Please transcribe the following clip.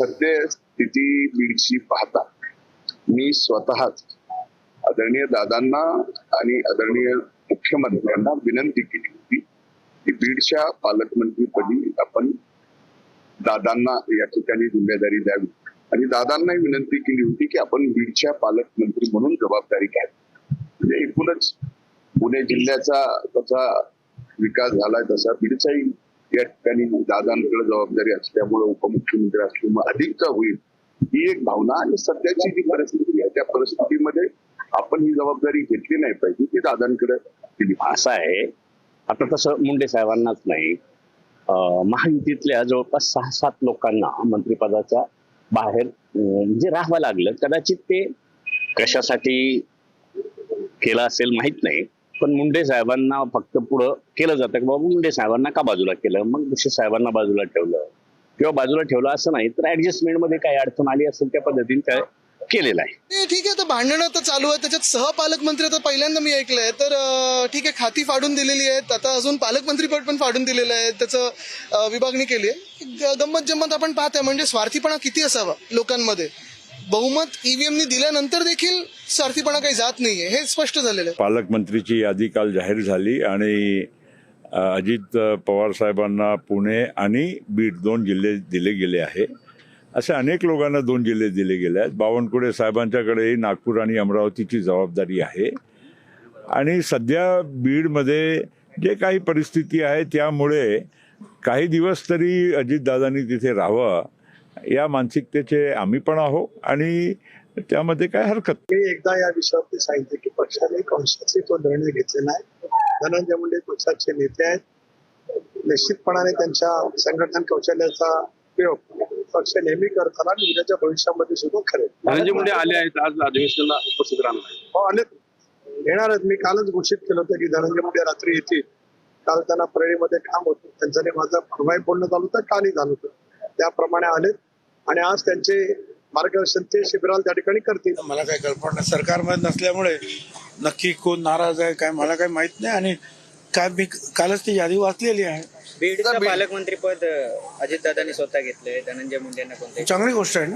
सध्या स्थिती बीडची पाहता. मी स्वतःच आदरणीय दादांना आणि आदरणीय मुख्यमंत्र्यांना विनंती केली होती की बीडच्या पालकमंत्रीपदी आपण दादांना या ठिकाणी जिम्मेदारी द्यावी. आणि दादांनाही विनंती केली होती की आपण बीडच्या पालकमंत्री म्हणून जबाबदारी घ्यावी. म्हणजे एकूणच पुणे जिल्ह्याचा कसा विकास झालाय तसा बीडचाही या ठिकाणी दादांकडे जबाबदारी असल्यामुळे उपमुख्यमंत्री असल्यामुळे अधिकचा होईल. ही एक भावना आणि सध्याची जी परिस्थिती आहे त्या परिस्थितीमध्ये आपण ही जबाबदारी घेतली नाही पाहिजे ती दादांकडे दिली असं आहे. आता तसं मुंडे साहेबांनाच नाही. महायुतीतल्या जवळपास सहा सात लोकांना मंत्रिपदाच्या बाहेर म्हणजे राहावं लागलं. कदाचित ते कशासाठी केलं असेल माहीत नाही. पण मुंडे साहेबांना फक्त पुढं केलं जातं की बाबा मुंडे साहेबांना का बाजूला केलं? मग दुसरे साहेबांना बाजूला ठेवलं. किंवा बाजूला ठेवलं असं नाही तर ऍडजस्टमेंटमध्ये काय अडचण आली असेल त्या पद्धतीने काय केलेलं आहे. ते ठीक आहे तर भांडणं तर चालू आहे त्याच्यात सहपालकमंत्री तर पहिल्यांदा मी ऐकलंय तर ठीक आहे खाती फाडून दिलेली आहेत. आता अजून पालकमंत्रीपद पण फाडून दिलेलं आहे. त्याचं विभागणी केली आहे. गंमत जम्मत आपण पाहतोय म्हणजे स्वार्थीपणा किती असावा लोकांमध्ये? बहुमत ईव्हीएमनी दिल्यानंतर देखील स्वार्थीपणा काही जात नाहीये. हे स्पष्ट झालेलं आहे. पालकमंत्रीची यादी काल जाहीर झाली आणि अजित पवार साहेबांना पुणे आणि बीड दोन जिल्हे दिले गेले आहे. असे अनेक लोकांना दोन जिल्हे दिले गेले आहेत. बावनकुळे साहेबांच्याकडेही नागपूर आणि अमरावतीची जबाबदारी आहे. आणि सध्या बीडमध्ये जे काही परिस्थिती आहे त्यामुळे काही दिवस तरी अजितदादांनी तिथे राहावं या मानसिकतेचे आम्ही पण आहो आणि त्यामध्ये काय हरकत मी एकदा या विषयावरती सांगितले की पक्षाने कॉन्शियसली तो निर्णय घेतलेला आहे. धनंजय मुंडे पक्षाचे नेते आहेत. निश्चितपणाने त्यांच्या संघटन कौशल्याचा उपयोग पक्ष नेहमी करताना आणि उद्याच्या भविष्यामध्ये सुद्धा करेल धनंजय मुंडे आले आहेत आज अधिवेशनाला उपस्थित राहणार आहेत. हो आले येणार आहेत. मी कालच घोषित केलं होतं की धनंजय मुंडे रात्री येतील. काल त्यांना परळीमध्ये काम होतं. त्यांच्याने माझं परवाही बोलणं झालं होतं कालही झालं होतं. त्याप्रमाणे आलेत आणि आज त्यांचे मार्गदर्शन ते शिबिराला त्या ठिकाणी करतील. मला काही कल्पना नाही. सरकारमध्ये नसल्यामुळे नक्की कोण नाराज आहे काय मला काही माहीत नाही आणि काय मी कालच ती यादी वाचलेली आहे. बीडचं पालकमंत्रीपद अजितदादांनी स्वतः घेतलंय धनंजय मुंडेंना कोणते चांगली गोष्ट आहे ना?